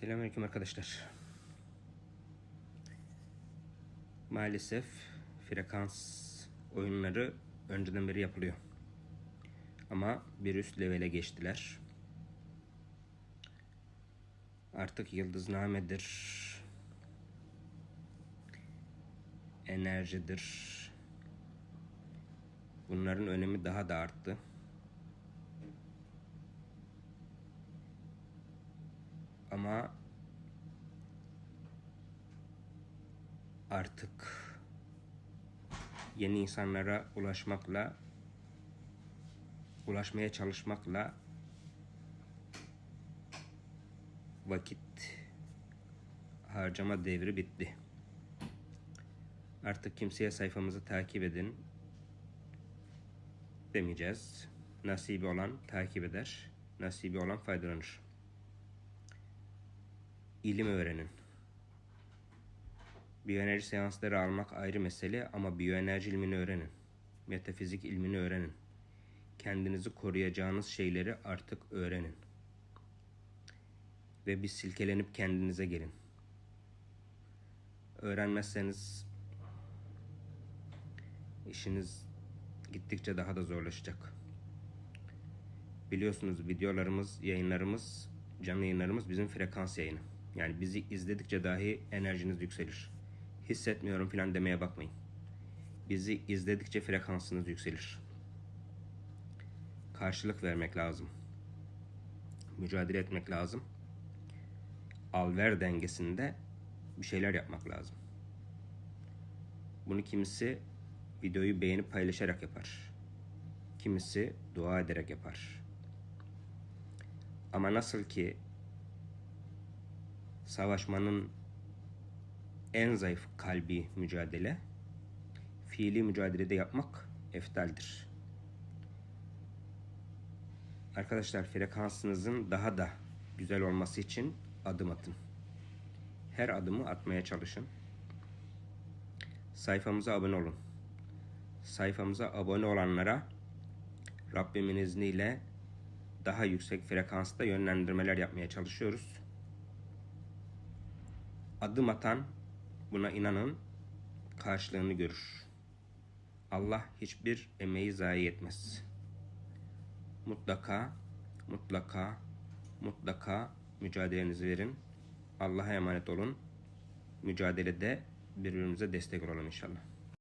Selamünaleyküm arkadaşlar. Maalesef frekans oyunları önceden beri yapılıyor. Ama bir üst levele geçtiler. Artık yıldıznamedir. Enerjidir. Bunların önemi daha da arttı. Ama artık yeni insanlara ulaşmakla ulaşmaya çalışmakla vakit harcama devri bitti. Artık kimseye sayfamızı takip edin demeyeceğiz. Nasibi olan takip eder, nasibi olan faydalanır. İlim öğrenin. Biyoenerji seansları almak ayrı mesele ama biyoenerji ilmini öğrenin. Metafizik ilmini öğrenin. Kendinizi koruyacağınız şeyleri artık öğrenin. Ve bir silkelenip kendinize gelin. Öğrenmezseniz işiniz gittikçe daha da zorlaşacak. Biliyorsunuz videolarımız, yayınlarımız, canlı yayınlarımız bizim frekans yayını. Yani bizi izledikçe dahi enerjiniz yükselir. Hissetmiyorum falan demeye bakmayın. Bizi izledikçe frekansınız yükselir. Karşılık vermek lazım. Mücadele etmek lazım. Al ver dengesinde bir şeyler yapmak lazım. Bunu kimisi videoyu beğenip paylaşarak yapar. Kimisi dua ederek yapar. Ama nasıl ki savaşmanın en zayıf kalbi mücadele, fiili mücadelede yapmak eftaldir. Arkadaşlar frekansınızın daha da güzel olması için adım atın. Her adımı atmaya çalışın. Sayfamıza abone olun. Sayfamıza abone olanlara Rabbimin izniyle daha yüksek frekansta yönlendirmeler yapmaya çalışıyoruz. Adım atan buna inanın karşılığını görür. Allah hiçbir emeği zayi etmez. Mutlaka, mutlaka, mutlaka mücadelenizi verin. Allah'a emanet olun. Mücadelede birbirimize destek olalım inşallah.